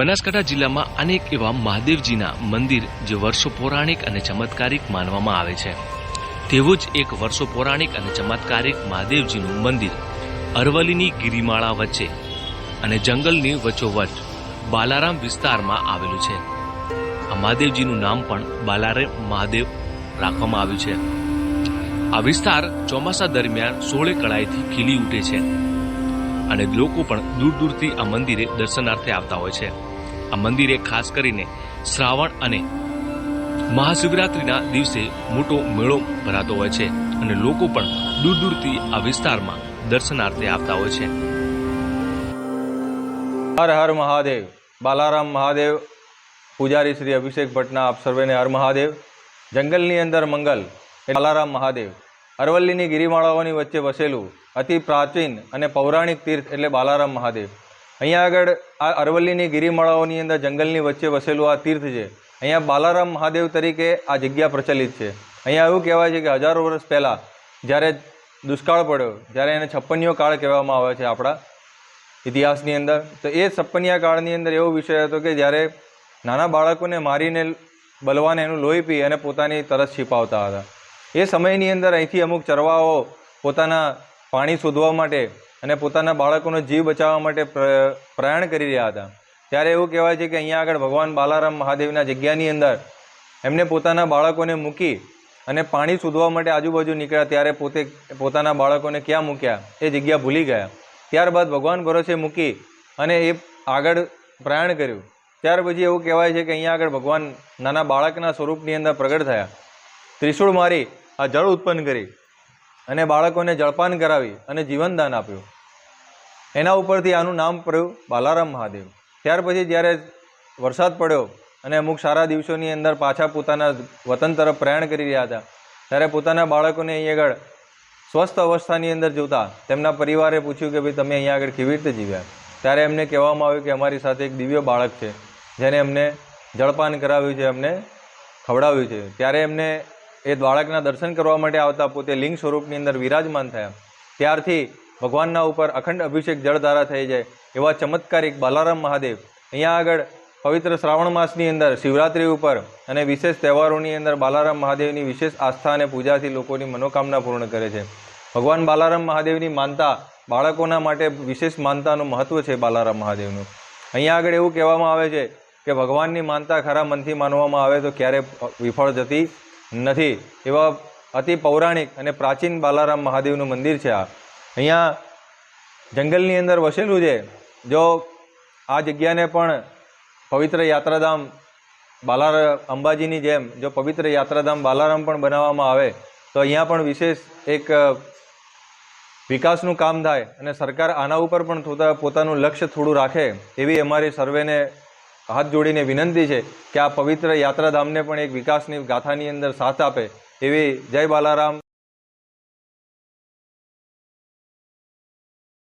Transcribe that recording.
બનાસકાંઠા જિલ્લામાં અનેક એવા મહાદેવજીના મંદિર જે વર્ષો પૌરાણિક અને ચમત્કારિક માનવામાં આવે છે. તેવું જ એક વર્ષો પૌરાણિક અને ચમત્કારિક મહાદેવજીનું મંદિર અરવલ્લીની ગિરિમાળા વચ્ચે અને જંગલની વચ્ચોવચ બાલારામ વિસ્તારમાં આવેલું છે. આ મહાદેવજીનું નામ પણ બાલારામ મહાદેવ રાખવામાં આવ્યું છે. આ વિસ્તાર ચોમાસા દરમિયાન સોળે કળાઈથી ખીલી ઉઠે છે અને લોકો પણ દૂર દૂરથી આ મંદિરે દર્શનાર્થે આવતા હોય છે. આ મંદિરે ખાસ કરીને શ્રાવણ અને મહાશિવરાત્રિના દિવસે મોટો મેળો ભરાતો હોય છે અને લોકો પણ દૂર દૂરથી આ વિસ્તારમાં દર્શનાર્થે આવતા હોય છે. હર હર મહાદેવ. બાલારામ મહાદેવ. પૂજારી શ્રી અભિષેક ભટ્ટના આપ સર્વેને હર મહાદેવ. જંગલની અંદર મંગલ એ બાલારામ મહાદેવ. અરવલ્લીની ગિરિમાળાઓની વચ્ચે વસેલું અતિ પ્રાચીન અને પૌરાણિક તીર્થ એટલે બાલારામ મહાદેવ. અહીંયા આગળ આ અરવલ્લીની ગિરિમાળાઓની અંદર જંગલની વચ્ચે વસેલું આ તીર્થ છે. અહીંયા બાલારામ મહાદેવ તરીકે આ જગ્યા પ્રચલિત છે. અહીંયા એવું કહેવાય છે કે હજારો વર્ષ પહેલાં જ્યારે દુષ્કાળ પડ્યો, જ્યારે એને છપ્પનિયો કાળ કહેવામાં આવે છે આપણા ઇતિહાસની અંદર. તો એ છપ્પનિયા કાળની અંદર એવો વિષય હતો કે જ્યારે નાના બાળકોને મારીને બલવાને એનું લોહી પી અને પોતાની તરસ છીપાવતા હતા. એ સમયની અંદર અહીંથી અમુક ચરવાઓ પોતાના પાણી શોધવા માટે અને પોતાના બાળકોનો જીવ બચાવવા માટે પ્ર- પ્રયાણ કરી રહ્યા હતા. ત્યારે એવું કહેવાય છે કે અહીંયા આગળ ભગવાન બાલારામ મહાદેવના જગ્યાની અંદર એમને પોતાના બાળકોને મૂકી અને પાણી શોધવા માટે આજુબાજુ નીકળ્યા. ત્યારે પોતે, પોતાના બાળકોને ક્યાં મૂક્યા? એ જગ્યા ભૂલી ગયા. ત્યારબાદ ભગવાન ભરોસે મૂકી અને એ આગળ પ્રયાણ કર્યું. ત્યાર પછી એવું કહેવાય છે કે અહીંયા આગળ ભગવાન નાના બાળકના સ્વરૂપની અંદર પ્રગટ થયા. ત્રિશૂળ મારી આ જળ ઉત્પન્ન કરી. અને બાળકોને જળપાન કરાવી અને જીવનદાન આપ્યું. એના ઉપરથી આનું નામ પડ્યું બાલારામ મહાદેવ. ત્યાર પછી જ્યારે વરસાદ પડ્યો અને અમુક સારા દિવસોની અંદર પાછા પોતાના વતન તરફ પ્રયાણ કરી રહ્યા હતા, ત્યારે પોતાના બાળકોને અહીં આગળ સ્વસ્થ અવસ્થાની અંદર જોતા તેમના પરિવારે પૂછ્યું કે ભાઈ, તમે અહીંયા આગળ કેવી રીતે જીવ્યા? ત્યારે એમને કહેવામાં આવ્યું કે અમારી સાથે એક દિવ્ય બાળક છે જેને અમને જળપાન કરાવ્યું છે, અમને ખવડાવ્યું છે. ત્યારે એમને એ બાળકના દર્શન કરવા માટે આવતા પોતે લિંગ સ્વરૂપની અંદર વિરાજમાન થયા. ત્યારથી ભગવાનના ઉપર અખંડ અભિષેક જળધારા થઈ જાય એવા ચમત્કારિક બાલારામ મહાદેવ. અહીંયા આગળ પવિત્ર શ્રાવણ માસની અંદર શિવરાત્રિ ઉપર અને વિશેષ તહેવારોની અંદર બાલારામ મહાદેવની વિશેષ આસ્થા અને પૂજાથી લોકોની મનોકામના પૂર્ણ કરે છે. ભગવાન બાલારામ મહાદેવની માનતા બાળકોના માટે વિશેષ માનતાનું મહત્વ છે બાલારામ મહાદેવનું. અહીંયા આગળ એવું કહેવામાં આવે છે કે ભગવાનની માનતા ખરા મનથી માનવામાં આવે તો ક્યારે વિફળ જતી નથી. એવા અતિ પૌરાણિક અને પ્રાચીન બાલારામ મહાદેવનું મંદિર છે આ. અહીંયા જંગલની અંદર વસેલું છે. જો આ જગ્યાને પણ પવિત્ર યાત્રાધામ બાલાર અંબાજીની જેમ જો પવિત્ર યાત્રાધામ બાલારામ પણ બનાવવામાં આવે, તો અહીંયા પણ વિશેષ એક વિકાસનું કામ થાય અને સરકાર આના ઉપર પણ પોતાનું લક્ષ્ય થોડું રાખે એવી અમારી સર્વેને હાથ જોડીને વિનંતી છે કે આ પવિત્ર યાત્રાધામને પણ એક વિકાસની ગાથાની અંદર સાથ આપે એવી જય બાલારામ.